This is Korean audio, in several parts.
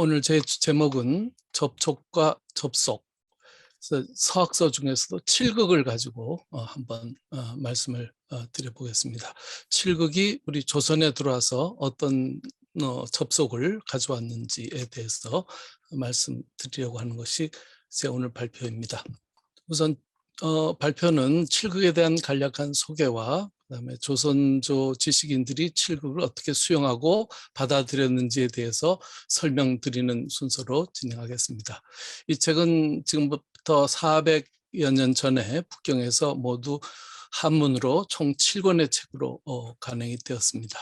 오늘 제 제목은 접촉과 접속. 서학서 중에서도 칠극을 가지고 어, 한번 어, 말씀을 어, 드려보겠습니다. 칠극이 우리 조선에 들어와서 어떤 어, 접속을 가져왔는지에 대해서 말씀드리려고 하는 것이 제 오늘 발표입니다. 우선 어, 발표는 칠극에 대한 간략한 소개와 그다음에 조선조 지식인들이 칠극을 어떻게 수용하고 받아들였는지에 대해서 설명드리는 순서로 진행하겠습니다. 이 책은 지금부터 400여 년 전에 북경에서 모두 한문으로 총 7권의 책으로 어, 간행이 되었습니다.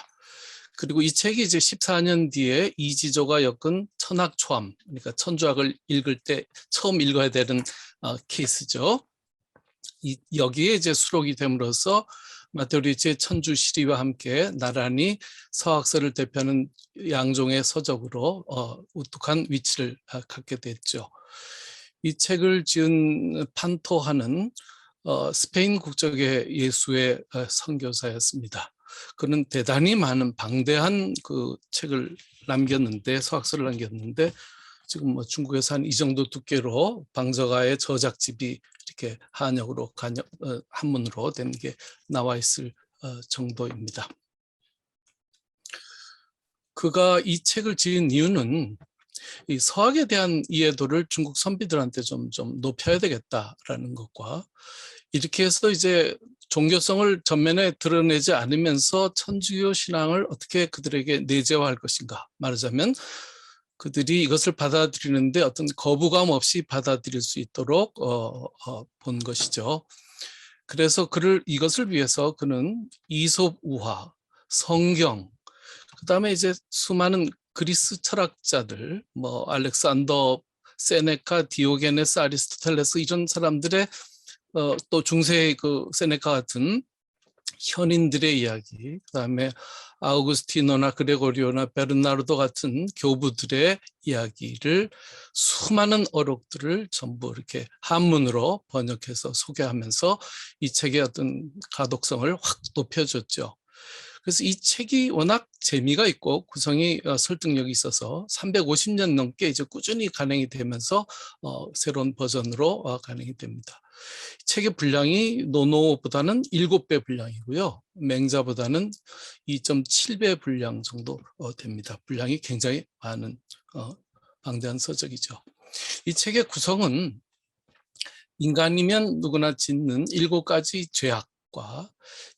그리고 이 책이 이제 14년 뒤에 이지조가 엮은 천학초암, 그러니까 천주학을 읽을 때 처음 읽어야 되는 어, 케이스죠. 이, 여기에 이제 수록이 됨으로써 마테오리치의 천주 시리와 함께 나란히 서학서를 대표하는 양종의 서적으로 어, 우뚝한 위치를 아, 갖게 됐죠. 이 책을 지은 판토하는 어, 스페인 국적의 예수의 어, 선교사였습니다. 그는 대단히 많은 방대한 그 책을 남겼는데 서학서를 남겼는데 지금 뭐 중국에서 한 이 정도 두께로 방저가의 저작집이 이렇게 한역으로 간역, 어, 한문으로 된 게 나와 있을 어, 정도입니다. 그가 이 책을 지은 이유는 이 서학에 대한 이해도를 중국 선비들한테 좀, 좀 높여야 되겠다라는 것과 이렇게 해서 이제 종교성을 전면에 드러내지 않으면서 천주교 신앙을 어떻게 그들에게 내재화할 것인가 말하자면 그들이 이것을 받아들이는데 어떤 거부감 없이 받아들일 수 있도록 어, 어, 본 것이죠. 그래서 그를 이것을 위해서 그는 이솝 우화, 성경, 그 다음에 이제 수많은 그리스 철학자들, 뭐 알렉산더, 세네카, 디오게네스, 아리스토텔레스 이런 사람들의 어, 또 중세 그 세네카 같은 현인들의 이야기, 그다음에 아우구스티노나 그레고리오나 베르나르도 같은 교부들의 이야기를 수많은 어록들을 전부 이렇게 한문으로 번역해서 소개하면서 이 책의 어떤 가독성을 확 높여줬죠. 그래서 이 책이 워낙 재미가 있고 구성이 어, 설득력이 있어서 350년 넘게 이제 꾸준히 간행이 되면서 어, 새로운 버전으로 어, 간행이 됩니다. 책의 분량이 노노보다는 7배 분량이고요. 맹자보다는 2.7배 분량 정도 어, 됩니다. 분량이 굉장히 많은 어, 방대한 서적이죠. 이 책의 구성은 인간이면 누구나 짓는 일곱 가지 죄악 과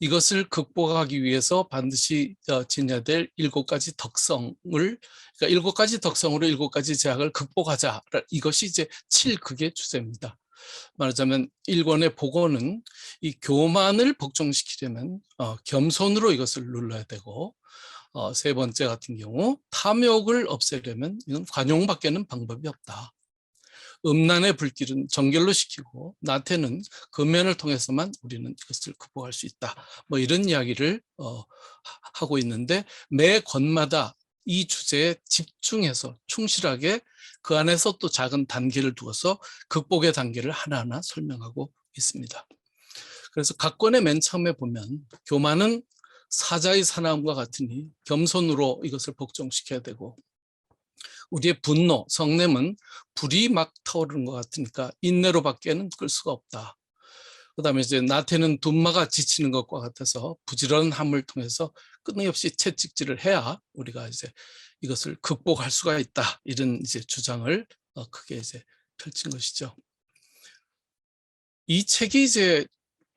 이것을 극복하기 위해서 반드시 어, 지녀야 될 일곱 가지 덕성을 그러니까 일곱 가지 덕성으로 일곱 가지 죄악을 극복하자 이것이 이제 칠극의 주제입니다. 말하자면 일권의 복원은 이 교만을 복종시키려면 어, 겸손으로 이것을 눌러야 되고 어, 세 번째 같은 경우 탐욕을 없애려면 이건 관용밖에는 방법이 없다. 음란의 불길은 정결로 시키고 나태는 근면을 통해서만 우리는 이것을 극복할 수 있다. 뭐 이런 이야기를 어, 하고 있는데 매 권마다 이 주제에 집중해서 충실하게 그 안에서 또 작은 단계를 두어서 극복의 단계를 하나하나 설명하고 있습니다. 그래서 각 권의 맨 처음에 보면 교만은 사자의 사나움과 같으니 겸손으로 이것을 복종시켜야 되고 우리의 분노, 성냄은 불이 막 타오르는 것 같으니까 인내로밖에는 끌 수가 없다. 그 다음에 이제 나태는 둔마가 지치는 것과 같아서 부지런함을 통해서 끊임없이 채찍질을 해야 우리가 이제 이것을 극복할 수가 있다. 이런 이제 주장을 어, 크게 이제 펼친 것이죠. 이 책이 이제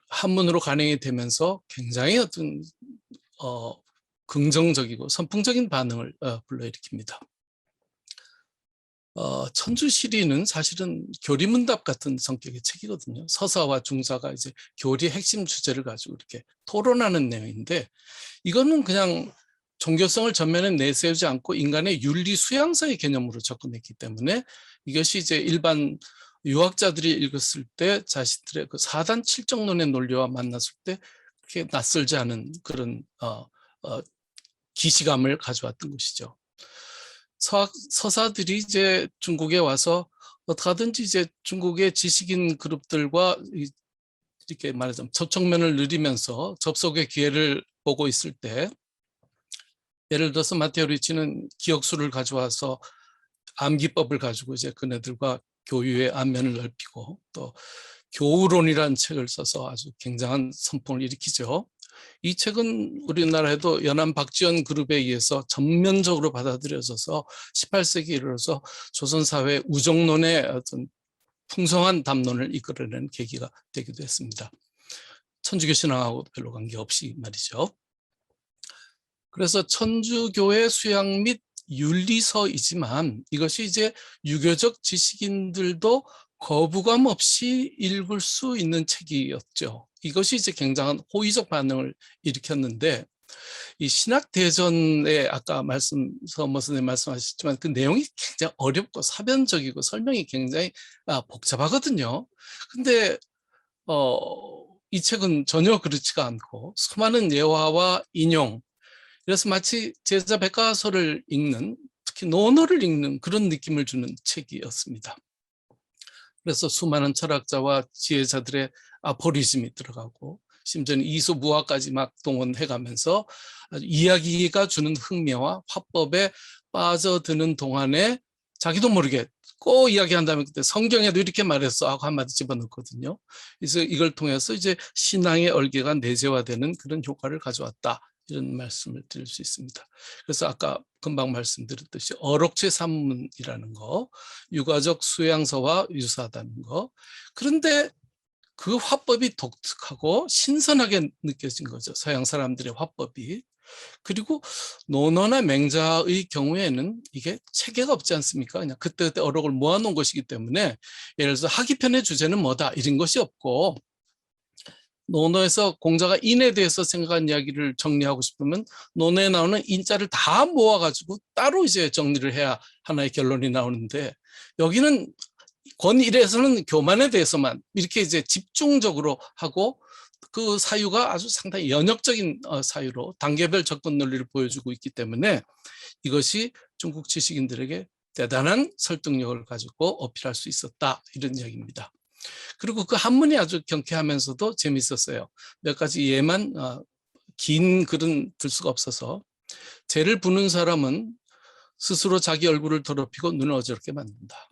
한문으로 간행이 되면서 굉장히 어떤 어, 긍정적이고 선풍적인 반응을 어, 불러일으킵니다. 어, 천주시리는 사실은 교리문답 같은 성격의 책이거든요. 서사와 중사가 이제 교리 핵심 주제를 가지고 이렇게 토론하는 내용인데 이거는 그냥 종교성을 전면에 내세우지 않고 인간의 윤리 수양사의 개념으로 접근했기 때문에 이것이 이제 일반 유학자들이 읽었을 때 자신들의 그 사단 칠정론의 논리와 만났을 때 그렇게 낯설지 않은 그런 어, 어, 기시감을 가져왔던 것이죠. 서, 서사들이 이제 중국에 와서 어떻게든지 이제 중국의 지식인 그룹들과 이렇게 말하자면 접촉면을 누리면서 접속의 기회를 보고 있을 때 예를 들어서 마테오 리치는 기억수를 가져와서 암기법을 가지고 이제 그네들과 교유의 안면을 넓히고 또 교우론이라는 책을 써서 아주 굉장한 선풍을 일으키죠. 이 책은 우리나라에도 연안 박지원 그룹에 의해서 전면적으로 받아들여져서 18세기 이르러서 조선 사회 우정론의 어떤 풍성한 담론을 이끌어낸 계기가 되기도 했습니다. 천주교 신앙하고 별로 관계없이 말이죠. 그래서 천주교의 수양 및 윤리서이지만 이것이 이제 유교적 지식인들도 거부감 없이 읽을 수 있는 책이었죠. 이것이 이제 굉장한 호의적 반응을 일으켰는데 이 신학 대전에 아까 말씀 서머 선생님 말씀하셨지만 그 내용이 굉장히 어렵고 사변적이고 설명이 굉장히 아, 복잡하거든요. 근데 어, 이 책은 전혀 그렇지가 않고 수많은 예화와 인용 그래서 마치 제자 백과서를 읽는 특히 논어를 읽는 그런 느낌을 주는 책이었습니다. 그래서 수많은 철학자와 지혜자들의 아포리즘이 들어가고 심지어는 이소무화까지 막 동원해가면서 이야기가 주는 흥미와 화법에 빠져드는 동안에 자기도 모르게 꼭 이야기한다면 그때 성경에도 이렇게 말했어 하고 한마디 집어넣거든요. 그래서 이걸 통해서 이제 신앙의 얼개가 내재화되는 그런 효과를 가져왔다. 이런 말씀을 드릴 수 있습니다. 그래서 아까 금방 말씀드렸듯이 어록체 산문이라는 거, 유가적 수양서와 유사하다는 거. 그런데 그 화법이 독특하고 신선하게 느껴진 거죠. 서양 사람들의 화법이. 그리고 논어나 맹자의 경우에는 이게 체계가 없지 않습니까? 그냥 그때그때 어록을 모아놓은 것이기 때문에 예를 들어서 하기편의 주제는 뭐다 이런 것이 없고 논어에서 공자가 인에 대해서 생각한 이야기를 정리하고 싶으면 논어에 나오는 인자를 다 모아가지고 따로 이제 정리를 해야 하나의 결론이 나오는데 여기는 권일에서는 교만에 대해서만 이렇게 이제 집중적으로 하고 그 사유가 아주 상당히 연역적인 어, 사유로 단계별 접근 논리를 보여주고 있기 때문에 이것이 중국 지식인들에게 대단한 설득력을 가지고 어필할 수 있었다 이런 이야기입니다. 그리고 그 한문이 아주 경쾌하면서도 재밌었어요. 몇 가지 예만 어, 긴 글은 들 수가 없어서 죄를 부는 사람은 스스로 자기 얼굴을 더럽히고 눈을 어지럽게 만든다.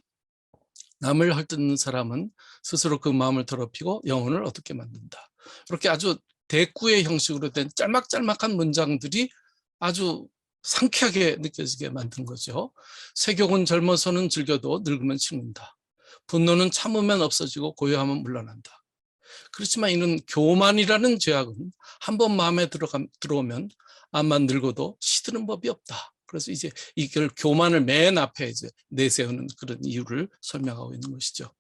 남을 헐뜯는 사람은 스스로 그 마음을 더럽히고 영혼을 어둡게 만든다. 이렇게 아주 대꾸의 형식으로 된 짤막짤막한 문장들이 아주 상쾌하게 느껴지게 만든 거죠. 세격은 젊어서는 즐겨도 늙으면 식는다. 분노는 참으면 없어지고 고요하면 물러난다. 그렇지만 이는 교만이라는 죄악은 한 번 마음에 들어가, 들어오면 암만 늙어도 시드는 법이 없다. 그래서 이제 이걸 교만을 맨 앞에 이제 내세우는 그런 이유를 설명하고 있는 것이죠.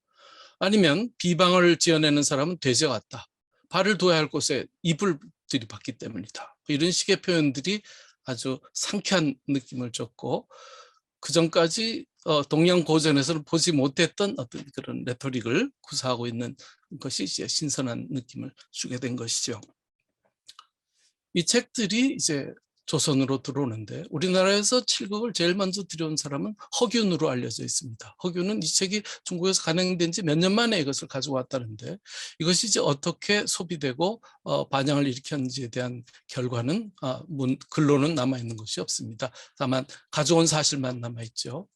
아니면 비방을 지어내는 사람은 돼지 같다. 발을 둬야 할 곳에 이불 들이받기 때문이다. 이런 식의 표현들이 아주 상쾌한 느낌을 줬고 그 전까지 어, 동양 고전에서는 보지 못했던 어떤 그런 레토릭을 구사하고 있는 것이 이제 신선한 느낌을 주게 된 것이죠. 이 책들이 이제 조선으로 들어오는데 우리나라에서 칠극을 제일 먼저 들여온 사람은 허균으로 알려져 있습니다. 허균은 이 책이 중국에서 간행된 지 몇 년 만에 이것을 가지고 왔다는데 이것이 이제 어떻게 소비되고 어, 반향을 일으켰는지에 대한 결과는 아, 문, 글로는 남아있는 것이 없습니다. 다만 가져온 사실만 남아있죠.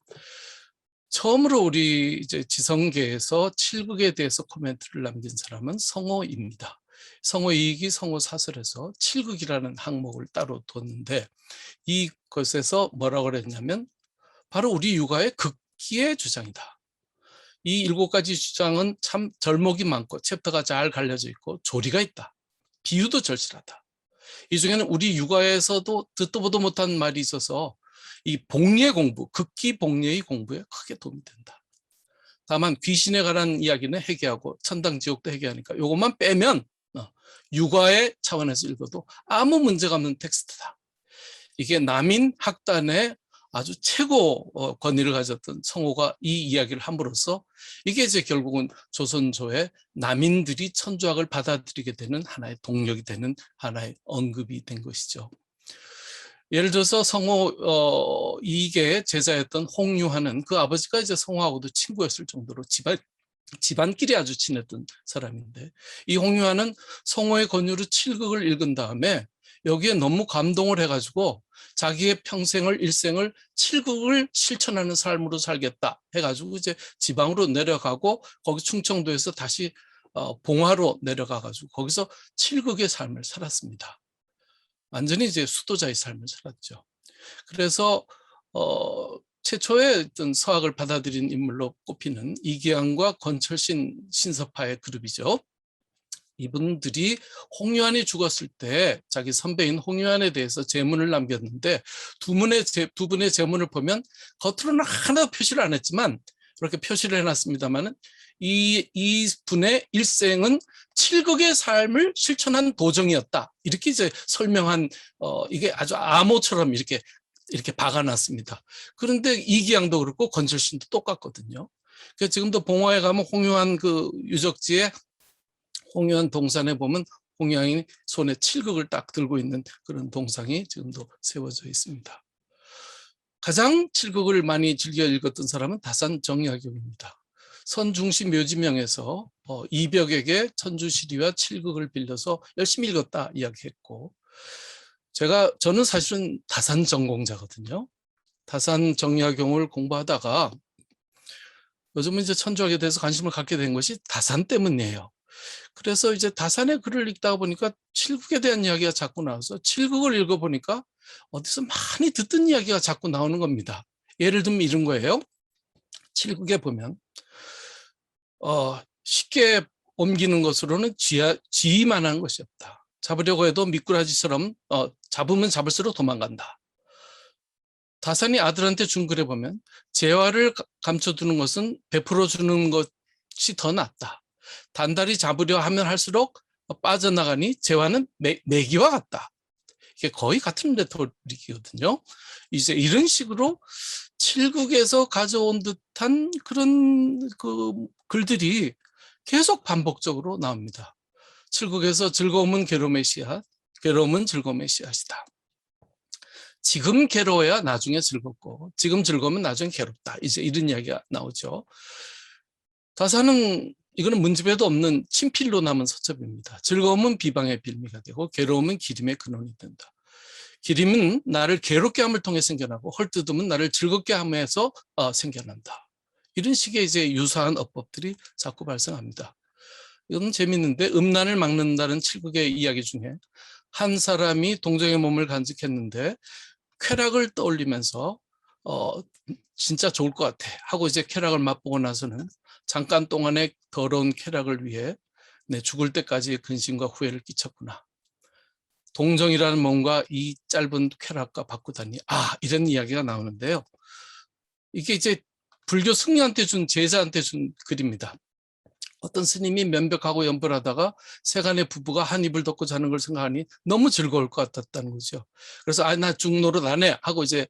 처음으로 우리 이제 지성계에서 칠극에 대해서 코멘트를 남긴 사람은 성호입니다. 성호 이익이 성호 사설에서 칠극이라는 항목을 따로 뒀는데 이것에서 뭐라고 그랬냐면 바로 우리 육아의 극기의 주장이다. 이 일곱 가지 주장은 참 절목이 많고 챕터가 잘 갈려져 있고 조리가 있다. 비유도 절실하다. 이 중에는 우리 육아에서도 듣도 보도 못한 말이 있어서 이 복례 공부, 극기 복례의 공부에 크게 도움이 된다. 다만 귀신에 관한 이야기는 해계하고 천당 지옥도 해계하니까 이것만 빼면 육아의 차원에서 읽어도 아무 문제가 없는 텍스트다. 이게 남인 학단의 아주 최고 어, 권위를 가졌던 성호가 이 이야기를 함으로써 이게 이제 결국은 조선조의 남인들이 천주학을 받아들이게 되는 하나의 동력이 되는 하나의 언급이 된 것이죠. 예를 들어서 성호 어, 이게 제자였던 홍유하는 그 아버지가 이제 성호하고도 친구였을 정도로 집안 집안끼리 아주 친했던 사람인데 이 홍유아는 성호의 권유로 칠극을 읽은 다음에 여기에 너무 감동을 해가지고 자기의 평생을 일생을 칠국을 실천하는 삶으로 살겠다 해가지고 이제 지방으로 내려가고 거기 충청도에서 다시 어, 봉화로 내려가가지고 거기서 칠국의 삶을 살았습니다. 완전히 이제 수도자의 삶을 살았죠. 그래서 어, 최초의 어떤 서학을 받아들인 인물로 꼽히는 이기양과 권철신 신서파의 그룹이죠. 이분들이 홍유안이 죽었을 때 자기 선배인 홍유안에 대해서 제문을 남겼는데 두 분의 제, 두 분의 제문을 보면 겉으로는 하나도 표시를 안 했지만 그렇게 표시를 해놨습니다만은 이, 이 분의 일생은 칠극의 삶을 실천한 도정이었다. 이렇게 이제 설명한, 어, 이게 아주 암호처럼 이렇게, 이렇게 박아놨습니다. 그런데 이기양도 그렇고 건철신도 똑같거든요. 그 지금도 봉화에 가면 홍유한 그 유적지에 홍유한 동산에 보면 홍유한이 손에 칠극을 딱 들고 있는 그런 동상이 지금도 세워져 있습니다. 가장 칠극을 많이 즐겨 읽었던 사람은 다산 정약용입니다. 선중시 묘지명에서 어, 이벽에게 천주시리와 칠극을 빌려서 열심히 읽었다 이야기했고 제가 저는 사실은 다산 전공자거든요. 다산 정약용을 공부하다가 요즘은 이제 천주학에 대해서 관심을 갖게 된 것이 다산 때문이에요. 그래서 이제 다산의 글을 읽다 보니까 칠극에 대한 이야기가 자꾸 나와서 칠극을 읽어보니까 어디서 많이 듣던 이야기가 자꾸 나오는 겁니다. 예를 들면 이런 거예요. 칠극에 보면 어, 쉽게 옮기는 것으로는 지하, 지휘만한 것이 없다. 잡으려고 해도 미꾸라지처럼 어, 잡으면 잡을수록 도망간다. 다산이 아들한테 준 글에 보면 재화를 감춰두는 것은 베풀어 주는 것이 더 낫다. 단달이 잡으려 하면 할수록 빠져나가니 재화는 매, 매기와 같다. 이게 거의 같은 레토릭이거든요. 이제 이런 식으로 칠국에서 가져온 듯한 그런 그 글들이 계속 반복적으로 나옵니다. 칠국에서 즐거움은 괴로움의 씨앗, 괴로움은 즐거움의 씨앗이다. 지금 괴로워야 나중에 즐겁고 지금 즐거우면 나중에 괴롭다. 이제 이런 이야기가 나오죠. 다사는 이거는 문집에도 없는 친필로 남은 서첩입니다. 즐거움은 비방의 빌미가 되고 괴로움은 기림의 근원이 된다. 기림은 나를 괴롭게 함을 통해 생겨나고 헐뜯음은 나를 즐겁게 함에서 어, 생겨난다. 이런 식의 이제 유사한 어법들이 자꾸 발생합니다. 이건 재밌는데 음란을 막는다는 칠국의 이야기 중에 한 사람이 동정의 몸을 간직했는데 쾌락을 떠올리면서 어 진짜 좋을 것 같아 하고 이제 쾌락을 맛보고 나서는 잠깐 동안의 더러운 쾌락을 위해 내 죽을 때까지 근심과 후회를 끼쳤구나. 동정이라는 몸과 이 짧은 쾌락과 바꾸다니 아 이런 이야기가 나오는데요. 이게 이제 불교 승려한테 준 제자한테 준 글입니다. 어떤 스님이 면벽하고 연불하다가 세간의 부부가 한 입을 덮고 자는 걸 생각하니 너무 즐거울 것 같았다는 거죠. 그래서 아나 죽노릇 안 해 하고 이제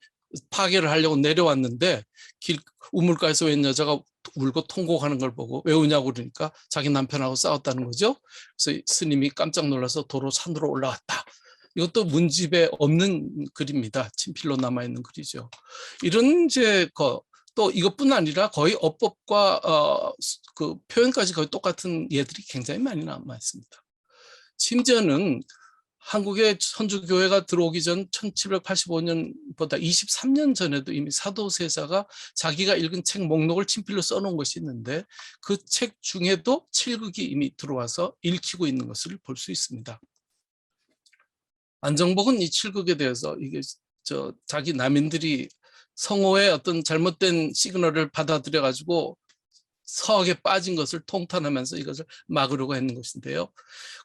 파괴를 하려고 내려왔는데 길 우물가에서 웬 여자가 울고 통곡하는 걸 보고 왜 우냐고 그러니까 자기 남편하고 싸웠다는 거죠. 그래서 스님이 깜짝 놀라서 도로 산으로 올라왔다. 이것도 문집에 없는 글입니다. 친필로 남아 있는 글이죠. 이런 이제 또 이것뿐 아니라 거의 어법과 어, 그 표현까지 거의 똑같은 예들이 굉장히 많이 남아 있습니다. 심지어는 한국의 천주교회가 들어오기 전 1785년보다 23년 전에도 이미 사도세자가 자기가 읽은 책 목록을 친필로 써놓은 것이 있는데 그 책 중에도 칠극이 이미 들어와서 읽히고 있는 것을 볼 수 있습니다. 안정복은 이 칠극에 대해서 이게 저 자기 남인들이 성호의 어떤 잘못된 시그널을 받아들여 가지고 서학에 빠진 것을 통탄하면서 이것을 막으려고 했는 것인데요.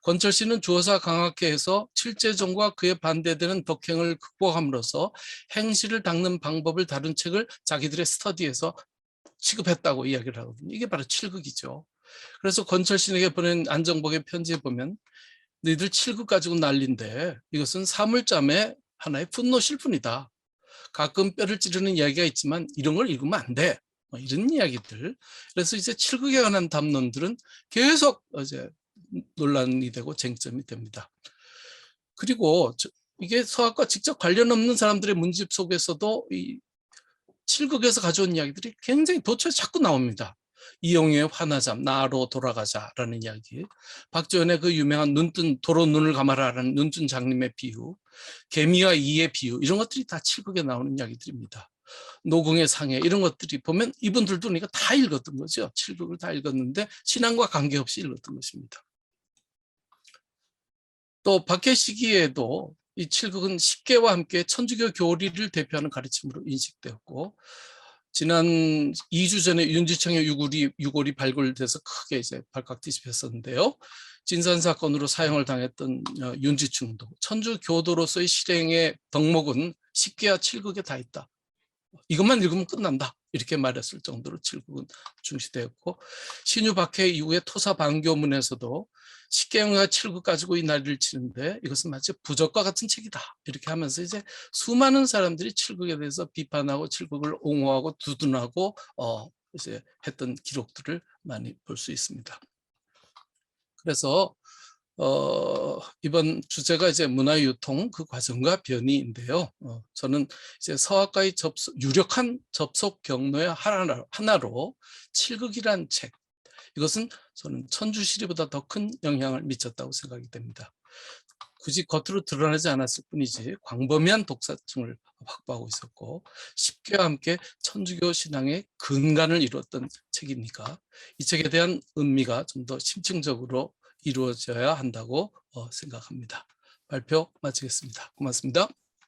권철 씨는 주어사 강학회 해서 칠제종과 그에 반대되는 덕행을 극복함으로써 행실을 닦는 방법을 다룬 책을 자기들의 스터디에서 취급했다고 이야기를 하거든요. 이게 바로 칠극이죠. 그래서 권철신에게 보낸 안정복의 편지에 보면 너희들 칠극 가지고 난린데 이것은 사물잠의 하나의 분노실 뿐이다. 가끔 뼈를 찌르는 이야기가 있지만 이런 걸 읽으면 안 돼. 뭐 이런 이야기들. 그래서 이제 칠극에 관한 담론들은 계속 이제 논란이 되고 쟁점이 됩니다. 그리고 이게 서학과 직접 관련 없는 사람들의 문집 속에서도 이 칠극에서 가져온 이야기들이 굉장히 도처에 자꾸 나옵니다. 이용의 환하잠 나로 돌아가자라는 이야기, 박지원의 그 유명한 눈뜬 도로 눈을 감아라라는 눈뜬 장님의 비유, 개미와 이의 비유 이런 것들이 다 칠극에 나오는 이야기들입니다. 노궁의 상해 이런 것들이 보면 이분들도 그러니까 다 읽었던 거죠. 칠극을 다 읽었는데 신앙과 관계없이 읽었던 것입니다. 또 박해 시기에도 이 칠극은 십계와 함께 천주교 교리를 대표하는 가르침으로 인식되었고 지난 2주 전에 윤지청의 유골이, 유골이 발굴돼서 크게 이제 발칵 뒤집혔었는데요. 진산 사건으로 사형을 당했던 어, 윤지충도 천주 교도로서의 실행의 덕목은 십계와 칠극에 다 있다. 이것만 읽으면 끝난다. 이렇게 말했을 정도로 칠국은 중시되었고 신유 박해 이후에 토사 반교문에서도 십계명과 칠국 가지고 이 난리를 치는데 이것은 마치 부적과 같은 책이다. 이렇게 하면서 이제 수많은 사람들이 칠국에 대해서 비판하고 칠국을 옹호하고 두둔하고 어 이제 했던 기록들을 많이 볼 수 있습니다. 그래서 어, 이번 주제가 이제 문화유통 그 과정과 변이인데요. 어, 저는 이제 서학과의 접속, 유력한 접속 경로의 하나, 하나로 칠극이란 책, 이것은 저는 천주시리보다 더 큰 영향을 미쳤다고 생각이 됩니다. 굳이 겉으로 드러나지 않았을 뿐이지 광범위한 독자층을 확보하고 있었고 십계와 함께 천주교 신앙의 근간을 이루었던 책이니까 이 책에 대한 의미가 좀 더 심층적으로 이루어져야 한다고 어, 생각합니다. 발표 마치겠습니다. 고맙습니다.